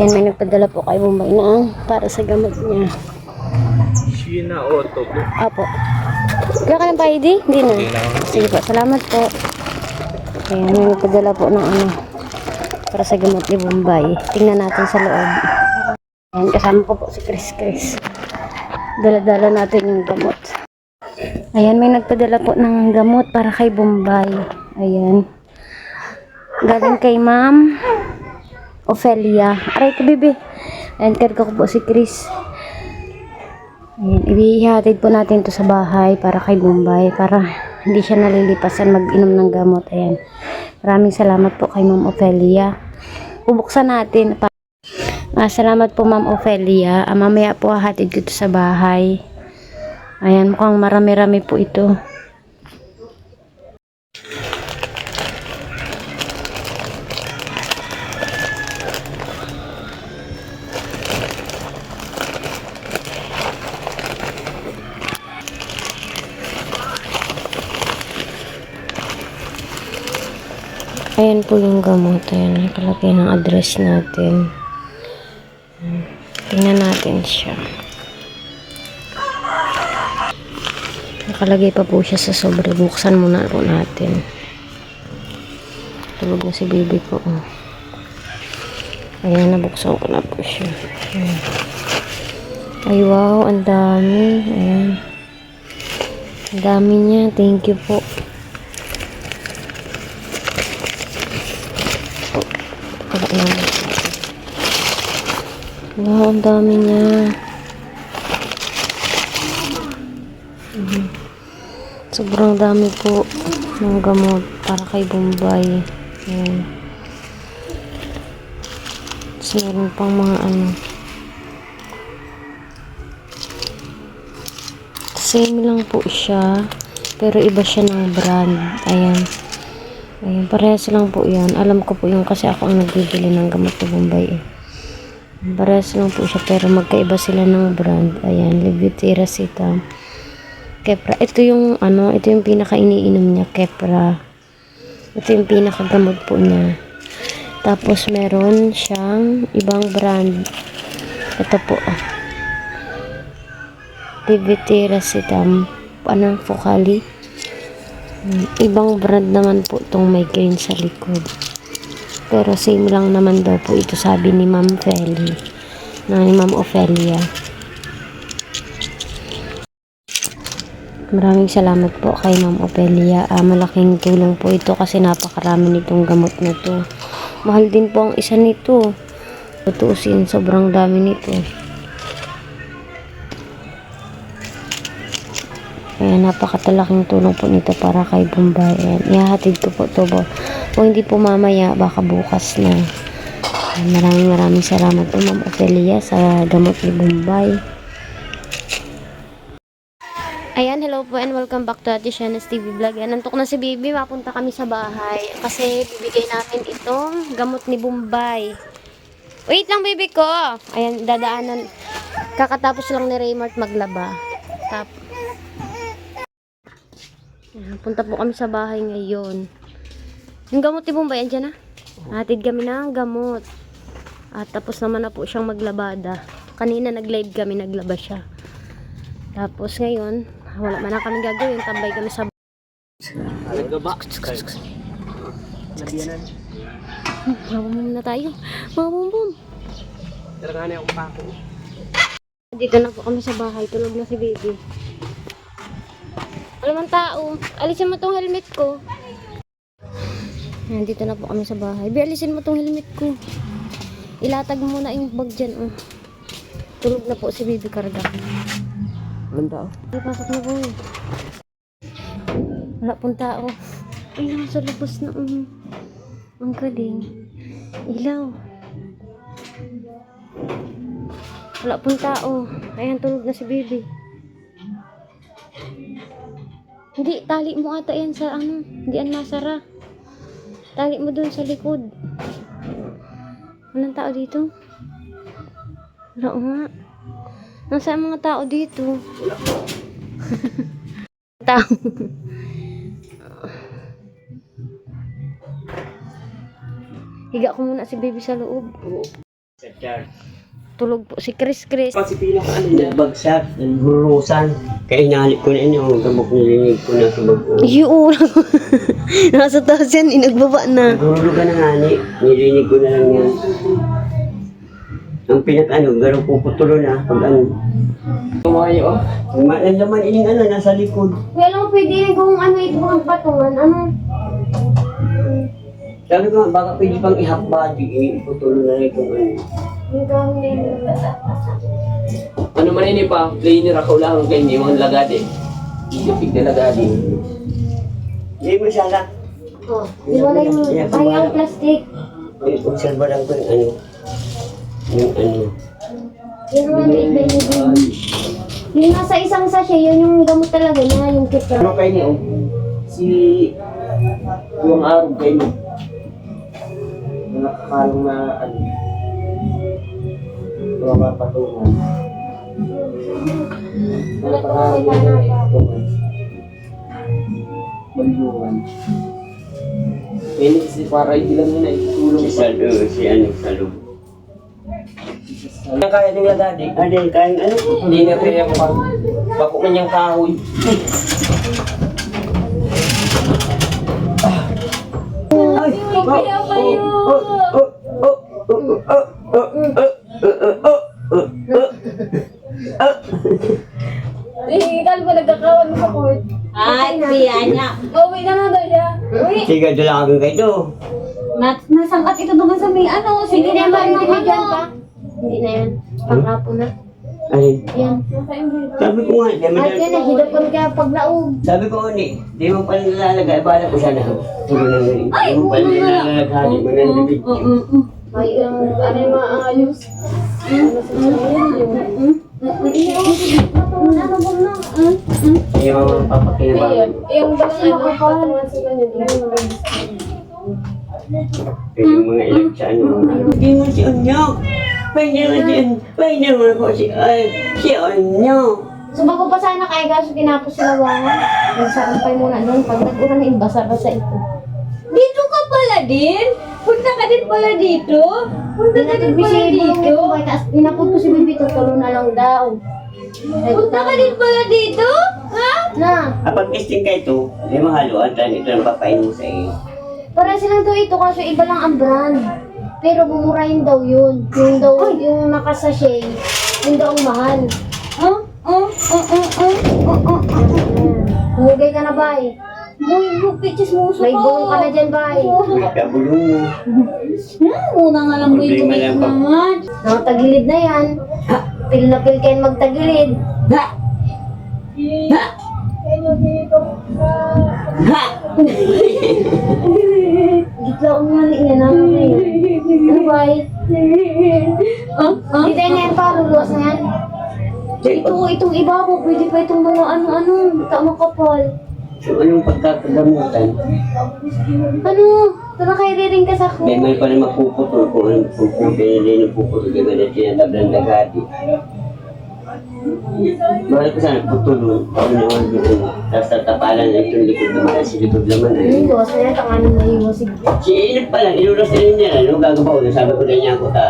Ayan, may nagpadala po kay Bombay na para sa gamot niya. Sheena Otto po. Apo. Kaya ka ng na. Hindi na. Sige po, salamat po. Ayan, may nagpadala po ng ano para sa gamot ni Bombay. Tingnan natin sa loob. Ayan, kasama ko po si Chris Chris. Dala-dala natin yung gamot. Ayan, may nagpadala po ng gamot para kay Bombay. Ayan. Galing kay Ma'am Ophelia. Aray ko, bibi. Ayan, karga ko po si Chris. Ayan, ibihatid po natin to sa bahay para kay Bombay para hindi siya nalilipasan mag-inom ng gamot. Ayan. Maraming salamat po kay Ma'am Ophelia. Bubuksan natin. Ah, salamat po Ma'am Ophelia. Ah, mamaya po hahatid ko to sa bahay. Ayan, mukhang marami-rami po ito. Ayan po yung gamot. Ayan, nakalagay ng address natin. Ayan. Tingnan natin siya. Nakalagay pa po siya sa sobre. Buksan muna po natin. Tulog na si baby ko. Ayan, nabuksan ko na po siya. Ayan. Ay, wow, ang dami. Ayan. Ang dami niya. Thank you po. Wala na. Wow, ang dami niya. Mhm. Sobrang dami po ng gamot para kay Bombay. Ayan. Tapos meron pang mga ano. Same lang po siya. Pero iba siya ng brand. Ayan. Ayan, parehas lang po yan. Alam ko po yung kasi ako ang nagbibili ng gamot ni Bombay eh. Parehas lang po siya pero magkaiba sila ng brand. Ayan, Levetiracetam. Kepra. Ito yung ano, ito yung pinaka iniinom niya, Kepra. Ito yung pinaka gamot po niya. Tapos meron siyang ibang brand. Ito po. ah. Levetiracetam. Anong Focali? Ibang brand naman po itong may green sa likod. Pero same lang naman daw po ito sabi ni Ma'am Feli. Na ni Ma'am Ophelia. Maraming salamat po kay Ma'am Ophelia. Ah, malaking tulong po ito kasi napakarami nitong gamot na to. Mahal din po ang isa nito. Tutusin, sobrang dami nito. Kaya napakatalaking tulong po nito para kay Bombay. Ayan, ihahatid ko po to po. Kung hindi po mamaya, baka bukas na. Ayan, maraming maraming salamat po Ma'am Ophelia sa gamot ni Bombay. Ayan, hello po and welcome back to Ate Shana's TV Vlog. Ayan, nantok na si Baby, mapunta kami sa bahay. Kasi bibigay namin itong gamot ni Bombay. Wait lang, baby ko! Ayan, dadaanan. Kakatapos lang ni Raymart maglaba. Tap. Punta po kami sa bahay ngayon. Yung gamot ni Bombay, andyan na. Hatid kami ng gamot. At tapos naman na po siyang maglabada. Kanina nag-live kami, naglaba siya. Tapos ngayon, wala man na kami gagawin. Tambay kami sa Nagaba. Mabumum na tayo. Mabumum. Talaga na yung pako. Dito na po kami sa bahay. Tulog na si baby. Alam ang tao. Alisin mo tong helmet ko. Nandito na po kami sa bahay. Bi, alisin mo tong helmet ko. Ilatag mo muna yung bag dyan. Oh. Tulog na po si baby karga. Walang tao. Ay, pasok na po eh. Wala pong tao. Ay, nasa labas na. Um. Ang galing. Ilaw. Wala pong tao. Ayan, tulog na si baby. Hindi, tali mo ata yan sa ano. Hindi yan masara. Tali mo dun sa likod. Walang tao dito? Wala nga. Nasaan mga tao dito? tao. Higa ko muna si baby sa loob. Tulog po si Chris Chris. Kasi pinaka ano niya. Nagbagsak, nagburusan. Kaya inalik ko na inyo, ang gamok nilinig ko na sa bago. Yung Nasa taas yan, inagbaba na. Nagulog ka na nga ni, nilinig ko na lang yan. Ang pinaka ano, garo puputulo na pag ano. Tumayo oh. Ma- Ang laman ining ano, nasa likod. Kuya lang pwede rin kung ano ito ang patungan. Ano? Sabi ko, baka pwede pang ihakbati, iputulo na rin kung ano. Yung na. Ano man ini pa, plainer ako lang kay hindi mo lagadi. Hindi pig na lagadi. Hindi mo siya lang. Oh, di wala yung ay ang plastic. Eh, Observa lang ko yung ano. Yung ano. Yung mga iba yung yung nasa isang sachet, yun yung gamot talaga niya, yung kit Ano kayo niyo? Si... Yung araw kayo niyo. Yung nakakalong na ano ko mapatungan. Wala pa nga ako mapatungan. Maluwan. Phoenix, si Paray, ilan yun ay tulong. Si Saldo, si ano, Salub. Ang kaya nila dati. Ano yung kaya? Ano? Hindi na kaya pa. Bako man yung kahoy. Ay! Ay! Ay! Ay! Ay! Ay! Ay! Sige, dalagan kayo. Nat nasangkat ito naman sa may ano. Sige na naman ng pa. Hindi na yan. Ano. Pang-apo na. Ay. Yan. Sabi ko nga, di mo At yan, nahidap kami kaya pag naog. Sabi ko nga, di, di mo pala nalalagay. Bala ko sana. Ay, Di mo pala nalalagay. Di mo nalalagay. Ay, ano yung maayos? Mm, mm, mm, ano sa mga yun? Ano yung maayos? Mga papakinabangan. Yung bang ano, patungan sila yun. Pwede yung mga ilag sa ano. Hindi mo si Onyok. Pwede mo si Pwede mo ko si, si Onyok. So bago pa sana kaya gaso tinapos sila wangan. Nagsampay muna doon. Pag nag-uran na yung basa-basa ito. Dito ka pala din? Punta ka din pala dito? Punta ka din pala dito? Pinapot ko si Bibi, tutulo na lang daw. Punta ka din pala dito? Ha? Na, Kapag testing ka ito, di mahaluan tayo ito ang papain mo sa iyo. para silang to ito kaso iba lang ang brand. Pero bumurahin daw yun. Yung daw, yung nakasashay, yun daw ang mahal. Oh, oh, oh, oh, oh, oh, oh. Humugay ka na, bay. Boy, yung pitches mo May bulong ka na dyan, bay. Kabulong mo. Hmm, una nga lang boy, Problema tumit lang pa. naman. Nakatagilid na yan. Pil na pil kayo magtagilid. Ha! Ha! Ha! Gitla ang mali niya na. Ano? Oh, oh. Hindi na yan pa, luluwas na yan. Ito, itong iba ko, pwede pa itong mga ano-ano, tama kapal. So, anong pagkakagamutan? Ano? Tara kayo rin ka sa ko. May may pala mapuputol kung ano kung kung pinili ng puputol ka ganit tinatablan na gati. Mahal ko sana putulon. Ano naman doon. Tapos tatapalan na itong likod naman kasi likod naman Ano ay. iwas na yan, tangan na iwas. Sige. Si Inip pa lang, inuros na rin niya. Ano gagawa ko? Sabi ko na niya ako ta.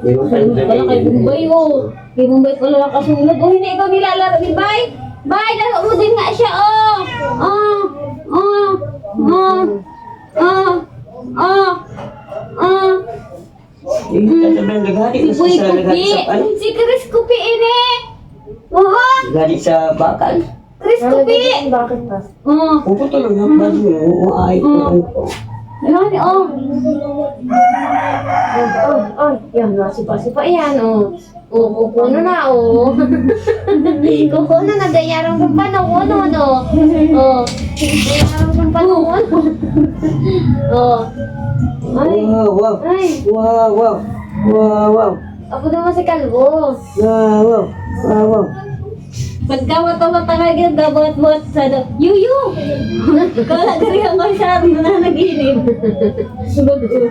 Di mo pala Wala kay Bombay, oh. Kay Bombay pala nakasunod. Oh, hindi ikaw nilalaro ni Bay. Bay, laro mo din nga siya, oh. Oh, Ah, ah, ah, ah, ah. Si Boy Kupi. Si Chris Kupi ini. Oo. Gadi sa bakal. Chris Kupi. Bakit ba? Oo. Pupunta lang ng bago. Oo, ay, oo. Yan, oh. Oh, oh, yan, nasipa-sipa yan, oh. Oh, kukuno na, oh. kukuno na, dayarang kung panahon, ano. Oh, dayarang kung panahon. oh. Ay, Wow, wow. ay, Wow, wow. Wow, wow. ako naman si Kalbo. Wow, wow. Wow, wow. Pagkawatawa talaga, gabot-bot sa do. Yuyu! Kala ka rin ang masyado na nanaginip. Subag ko.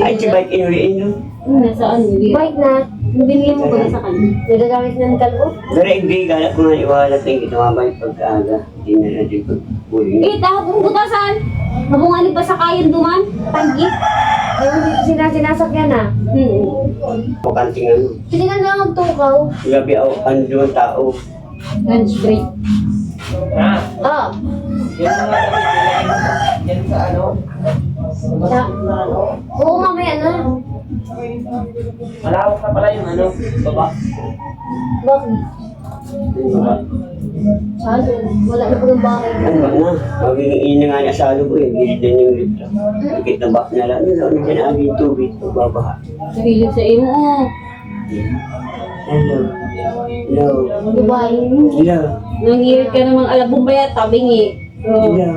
Ay, si bike area, ino? Nasaan yun? Bike na. Binili mo ko na sa kanya. Nagagamit na ng kalbo? Pero hindi, gala ko na iwalat na yung ginawa ba yung pagkaaga. Hindi na natin pagpuli. Eh, tahapong butasan! Habang ano pa sa kayan duman? Tagi? Ayun, sina sinasakyan na. Hmm. Pakanting ano. Sige na lang ang tukaw. Gabi ako, ano yung tao. Lunch break. Ha? Oh. Yan ang mga damit. Yan sa ano? Sa, oo, mamaya na. Malawak na pala yung ano. Baba. Bakit? Salo. Wala na po ng bakit. Ano ba na? Magiging nga niya sa ko eh. Gilid din yung litra. Nakita ba na lang. Ano dyan ang yung tubig. Pagbabaha. Sarili sa iyo. oh. Hello. Hello. Dubai. Hello. Nangirit ka namang alabong ba yan? Tabingi. Oh. Hello.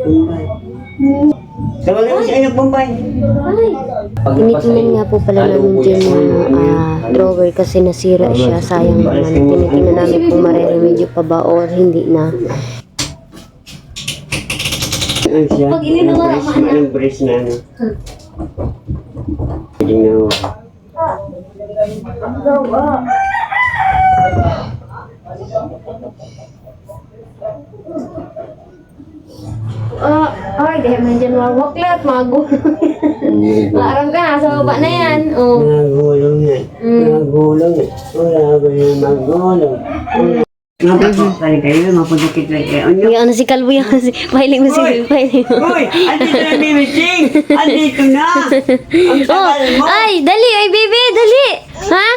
Bombay. Tawagan mo si Anak Bombay. Ay. Tinitingnan nga po pala namin dyan yung ah, drawer kasi nasira siya. Sayang naman. Tinitingnan namin kung mareremedyo pa ba or hindi na. Ano siya? Pag ininom mo, Anong brace- na ano? Tingnan mo. Ah, ay, dahil man dyan mawaklat, mago. Maarang ka, nasa baba na yan. Oh. Nagulong yan. Nagulong yan. Wala ko yung magulong. Mapapakali kayo, mapudukit lang kayo. Ano? Yung ano si Kalbo yung si Piling mo si Piling mo. Uy! Andito na ni Miching! Andito na! Ang Oh, tagal mo! ay, dali, ay, baby, dali. Ha?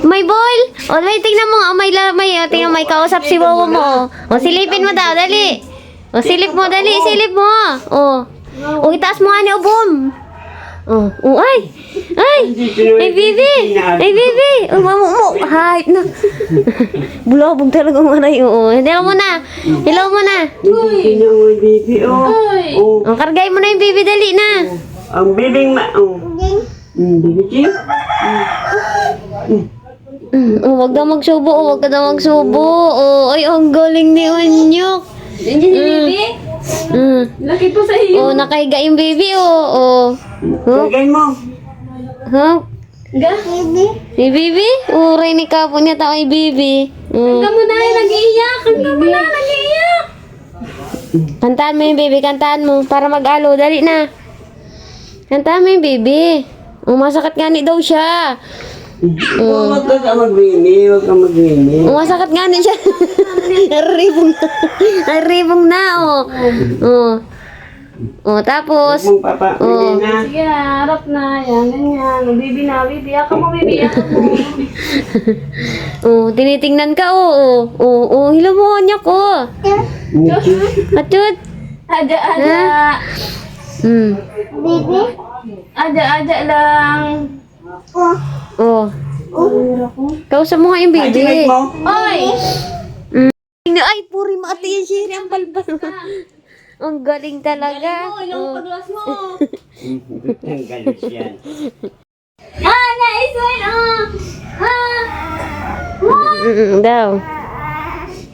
May ball? O, may tingnan mo nga, may, la- may, oh, tingnan, may kausap si Wawa mo. O, silipin mo daw, dali. O, silip mo, dali, silip mo. O, o, itaas mo nga ni Obom. Oh, oh, ay! Ay! Ay, baby! Ay, baby! Oh, mamo mo! Hi! Na! Bulabog talaga ang aray. Oo. Hello mo na! Hello mo na! Hindi na mo, baby. Oh! Oh! Oh, kargay mo na yung baby, dali na! Ang bibing ma... Oh! Mm, baby Ching? Mm, oh, wag daw magsubo, oh, wag ka daw magsubo. Oh, ay, ang galing ni Onyok. Nandiyan si baby. Mm. Laki po sa iyo. Oh, nakahiga yung baby, oh. Oh. Huh? Lagay mo! Huh? Ga. May baby? Uray ni kapo niya tao ay baby. Mm. Kanta mo na, nag-iiyak. Kanta mo na, nag-iiyak. Kantaan mo yung baby, kantaan mo. Para mag-alo, dali na. Kantaan mo yung baby. Oh, masakit nga ni daw siya. Oh, wag ka mag-wini, wag ka mag-wini. Oh, masakit nga ni siya. Naribong na. Naribong na, oh. Oh. Oh, tapos, Mong papa, Oh. wini na. Sige, harap na. Yan, ganyan. Baby na, baby. Aka mo, baby. Aka mo. oh, tinitingnan ka, oh. Oh, oh, oh hilo mo, niya ko. Atut. Aja, aja. Hmm. Aja, aja lang. Oh. Kausap mo nga yung Ay, baby. mo. Oy! Ay, puri mati yan siya. Ang balbal. Ang galing talaga. Oh, ilang Oh. paglas mo. Ang galos yan. Ah, nice one. Ah. Ah. Mm, daw.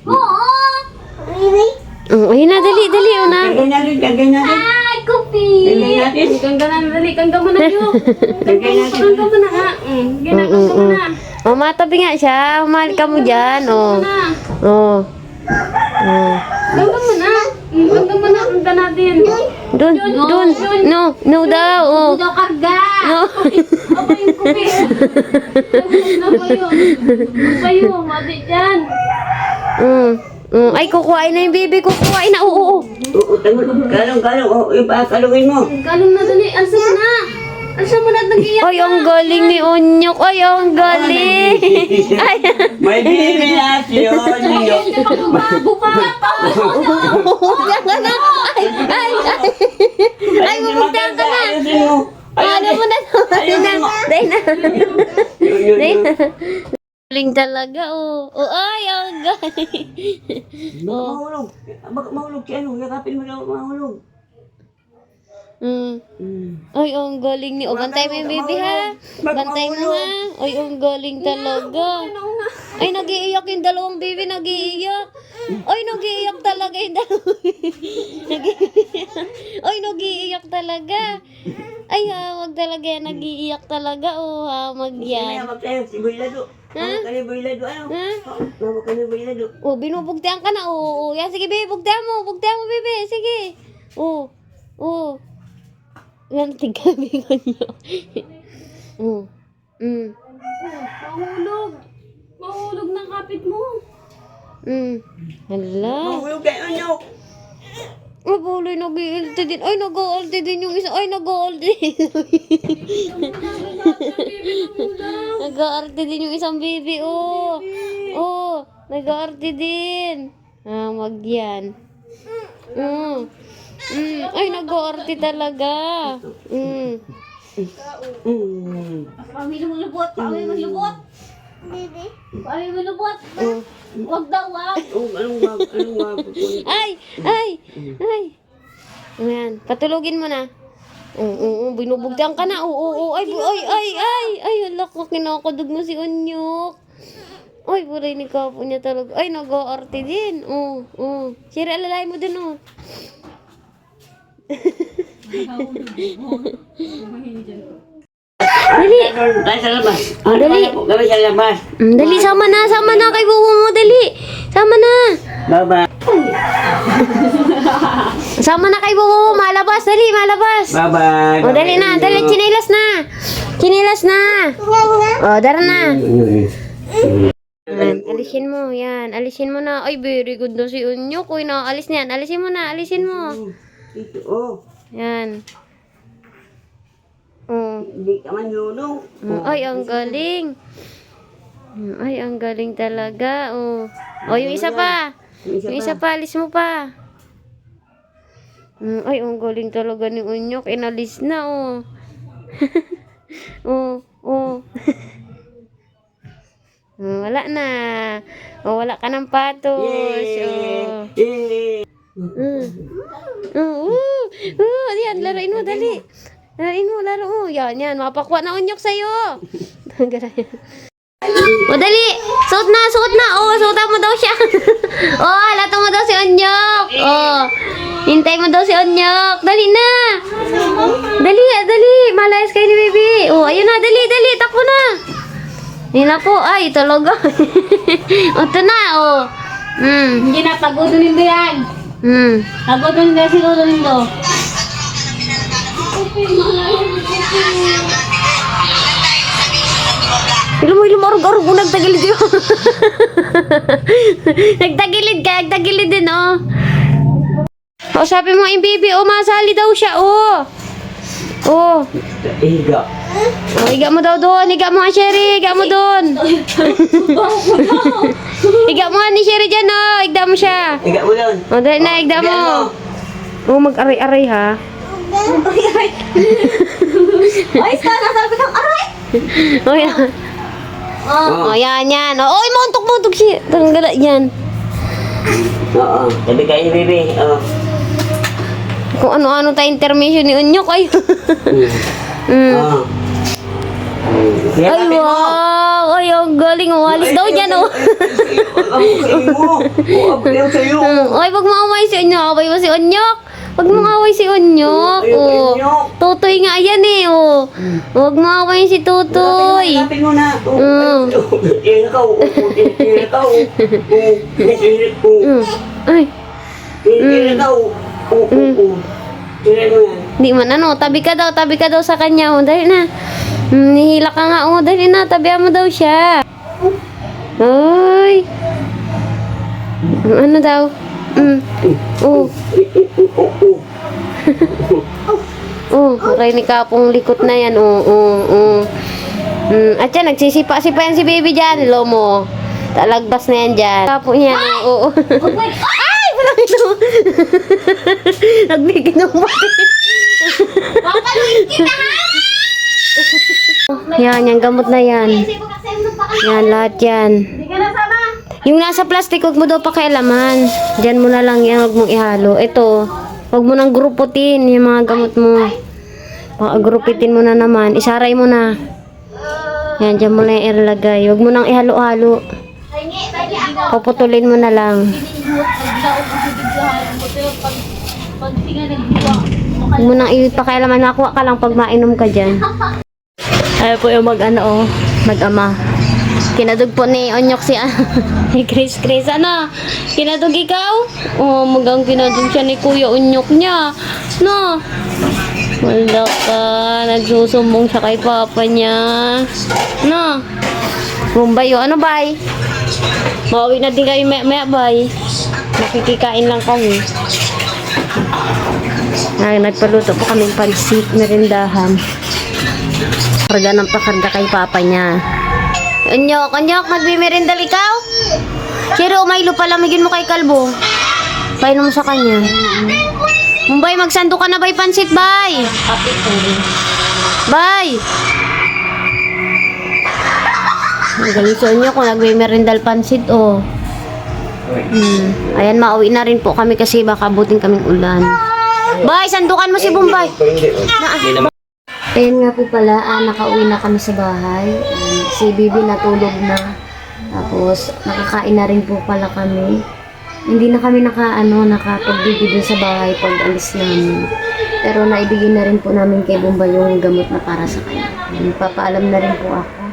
Oh. Mm, ayun na, dali, dali. Oh, na. Lagay natin, lagay natin. Ay, kopi. Lagay natin. Kangga na, dali. Kangga mo na yun. Lagay natin. Kangga mo na, ha? Gina, Mm, kangga mo na. Oh, matabi nga siya. Mahal ka mo dyan. Oh. Na. Oh. Kangga mo na. Mm, Kangga mo na. Kangga natin. Dun, dun. No, no daw. Oh. Daw karga. No. Apa yung kopi? Ano ba yun? Ba yun? Mati dyan. Mm. Mm. Ay, kukuhain na yung baby. Kukuhain na. Oo, oo. Oo, tangon. Kalong, kalong. Oh, iba, kalungin mo. Kalong na dali. Alsa na. Alsa mo na. Nag-iyak Ay, ang galing ni Onyok. Ay, ang galing. Ay, May bibi na si Onyok. Bago pa. bumugtang ka na. Ay, ay, ay. Ay, bumugtang ka na. Ano mo na. Dahil na. Dahil na. Yun, yun, Dahil yun. na. Galing talaga, oh. Oh, ay, ang galing. Mahulog. Mahulog si ano. Yakapin mo daw mahulog. Mm. Hmm. Ay, ang galing ni. O, bantay mo yung baby, ha? Bantay mo, ha? Ay, ang galing talaga. Ay, nag-iiyak yung dalawang baby, nag-iiyak. Ay, nag-iiyak talaga yung dalawang. Ay, nag-iiyak talaga. Ay, ha, wag talaga yan. Nag-iiyak talaga. Oh, ha, mag Kaya yan. si Buylado. Buylado. Ano? Ha? Oh, binubugtihan ka na. Oo, oh, oh. Yan, sige, baby, bugtihan mo. Bugtihan mo, baby. Sige. Oh. Oh. Yan, tigabi ko niyo. oh. Mm. Mahulog. Mahulog ng kapit mo. Mm. Hala. Mahulog kayo nyo. Ay, buloy, nag-iilte din. Ay, nag-aalte din yung isa. Ay, nag-aalte din. nag-aarte din yung isang baby, oh. Oh, nag-aarte din. Ah, wag yan. Mm. Mm. Ay, nag-aarte talaga. Mm. Mm. Kami mo lubot. Kami mo lubot. Kami mo lubot. Wag daw, wag. Oh, anong wag? Anong wag? Ay! Ay! Ay! Ayan, patulugin mo na. Oo, oo, oo, ka na. Oo, oo, oo. Ay, ay, ay, ay! Ay, hala ko, kinakadog mo si Onyok. Ay, buray ni kapo niya talaga. Ay, nag-aarte din. Oo, oo. Siri, alalay mo din, oh. Dali! Tayo sa labas. Ah, Dali. Gabi sa labas. Mm, dali, sama na, sama na kay bubo mo, dali. Sama na. Bye-bye. Sama na kay bubo mo, malabas, dali, malabas. Bye-bye. O, dali na, dali, chinilas na. Chinilas na. O, dara na. Yan, alisin mo, yan. Alisin mo na. Ay, very good na si Unyok. Uy, naalis niyan. Alisin mo na, alisin mo. Oh, Yan. Oh. hindi ka man yunong. Mm, Ay, ang galing. Mm, Ay, ang galing talaga. Oh. Oh, yung isa pa. Yung isa pa, alis mo pa. Mm, Ay, ang galing talaga ni Unyok. Inalis na, oh. oh, oh. Wala na. Oh, wala ka ng patos. Oh. Yay! Mm. Oh, uh, uh, yan, laruin mo, dali. Laruin mo, laro mo. Yan, yan. Mapakwa na unyok sa'yo. O, dali. Suot na, suot na. Oh, suotan mo daw siya. oh, halato mo daw si unyok. Oh, hintay mo daw si unyok. Dali na. Dali, ah, dali. Malayas kayo ni baby. Oh, ayun na, dali, dali. Takbo na. Yan na po. Ay, talaga. ito na, oh. Mm. Hindi na, pagutunin mo yan. Mm. Pagutunin mo yan, sinutunin mo. Ilum mo, ilum mo, arug-arug mo, nagtagilid yun. nagtagilid ka, nagtagilid din, oh. O, sabi mo, yung baby, oh, masali daw siya, oh. Oh, Iga. Oh, higa mo daw doon, higa mo, Sherry, higa mo doon. higa mo, ni Sherry dyan, oh, higda mo siya. Iga mo doon. O, dahil na, higda mo. Oh, mag-aray-aray, ha. Ay, sana, sabi kang aray. Oh, yan. Oh. Oh, yan, yan. Oh, oy, montok-montok siya. Tanggala, yan. Oo. Sabi kayo, baby. Oh. Kung ano-ano tayo intermission ni Unyok, ay. mm. Oh. Ay, wow! Ay, ang galing. Oh, alis daw dyan, oh. Ay, wag mo away si Unyok. Away mo si Unyok. Wag mo away si kay Oh. Tutoy nga yan, eh, oh. Wag mo away si Tutoy. Lapin mo na. Mm. Ka. Oh, ka. Oh. Oh, Mm. Ay, tira ka. Oh, oh, oh. Tira mo yan. di man ano. Tabi ka daw, tabi ka daw sa kanya. Oh, dali na. Mm, nihila ka nga. Oh, dali na. Tabihan mo daw siya. Ay. Ano daw? Mm. Oh. Oh, oh. Oh, aray ni Kapong likot na yan. Oo, oo, oo. Mm, at yan, nagsisipa-sipa yan si baby dyan. Lomo. Talagbas na yan dyan. Kapo niya. Oo. Ay! Walang ito. Nagbigay ng Yan, yung gamot na yan. Yan, lahat yan. Yung nasa plastic, huwag mo daw pakialaman. Diyan mo na lang yan, huwag mong ihalo. Ito, huwag mo nang gruputin yung mga gamot mo. Baka grupitin mo na naman. Isaray mo na. Yan, dyan mo na yung ilalagay. Huwag mo nang ihalo-halo. Paputulin mo na lang. Huwag mo nang ipakialaman. Nakuha ka lang pag mainom ka dyan. Ayaw po yung mag-ano, oh, mag-ama. Kinadog po ni Onyok si ni Chris Chris. Ano? Kinadog ikaw? Oh, magang kinadog siya ni Kuya Onyok niya. No? Wala ka. Nagsusumbong siya kay papa niya. No? Bombay, oh. ano bay? Mauwi na din kayo maya, maya bay. Makikikain lang kami. Ay, nagpaluto po kami pansit, merindahan. Karga ng pakarga kay papa niya. Anyok, anyok, magbimerindal ikaw? Siro, may lupa lamigin mo kay Kalbo. Painom mo sa kanya. Mumbay, magsando ka na bay pansit, bay. Bay. Ang galing sa inyo kung nagbimerindal pansit, oh. Hmm. Ayan, mauwi na rin po kami kasi baka buting kaming ulan. Bay, sandukan mo si Bombay. Naman. Ayan nga po pala, ah, nakauwi na kami sa bahay. Um, si Bibi natulog na. Tapos, nakakain na rin po pala kami. Hindi na kami naka, ano, nakapag-bibi dun sa bahay pag alis namin. Pero naibigay na rin po namin kay Bombay yung gamot na para sa kanya. Papaalam na rin po ako.